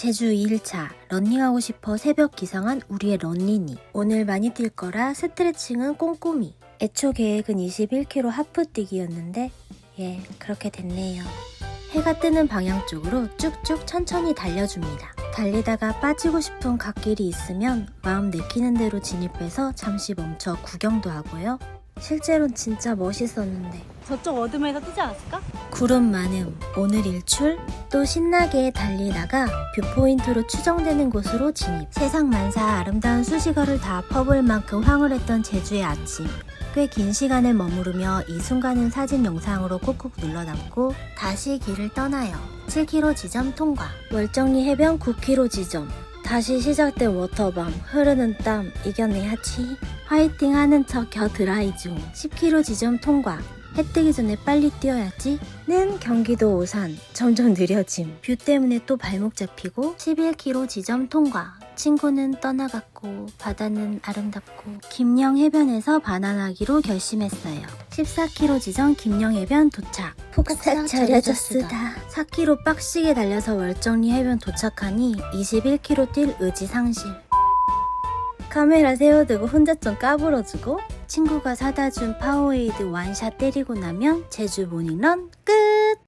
제주 2일차 런닝하고 싶어 새벽 기상한 우리의 런닝이 오늘 많이 뛸 거라 스트레칭은 꼼꼼히. 애초 계획은 21km 하프 뛰기였는데 예 그렇게 됐네요. 해가 뜨는 방향 쪽으로 쭉쭉 천천히 달려줍니다. 달리다가 빠지고 싶은 갓길이 있으면 마음 내키는 대로 진입해서 잠시 멈춰 구경도 하고요 실제로는 진짜 멋있었는데 저쪽 어둠에서 뜨지 않았을까? 구름 많음, 오늘 일출, 또 신나게 달리다가 뷰포인트로 추정되는 곳으로 진입. 세상 만사 아름다운 수식어를 다 퍼볼 만큼 황홀했던 제주의 아침. 꽤 긴 시간을 머무르며 이 순간을 사진 영상으로 콕콕 눌러 담고 다시 길을 떠나요. 7km 지점 통과. 월정리 해변 9km 지점. 다시 시작된 워터밤, 흐르는 땀, 이겨내야지. 화이팅 하는 척 겨 드라이 중. 10km 지점 통과. 해 뜨기 전에 빨리 뛰어야지. 는 경기도 오산. 점점 느려짐. 뷰 때문에 또 발목 잡히고 11km 지점 통과. 친구는 떠나갔고 바다는 아름답고 김영 해변에서 반환하기로 결심했어요. 14km 지점 김영 해변 도착. 폭삭 절여졌으다. 4km 빡시게 달려서 월정리 해변 도착하니 21km 뛸 의지 상실. 카메라 세워두고 혼자 좀 까불어주고 친구가 사다 준 파워에이드 완샷 때리고 나면 제주 모닝런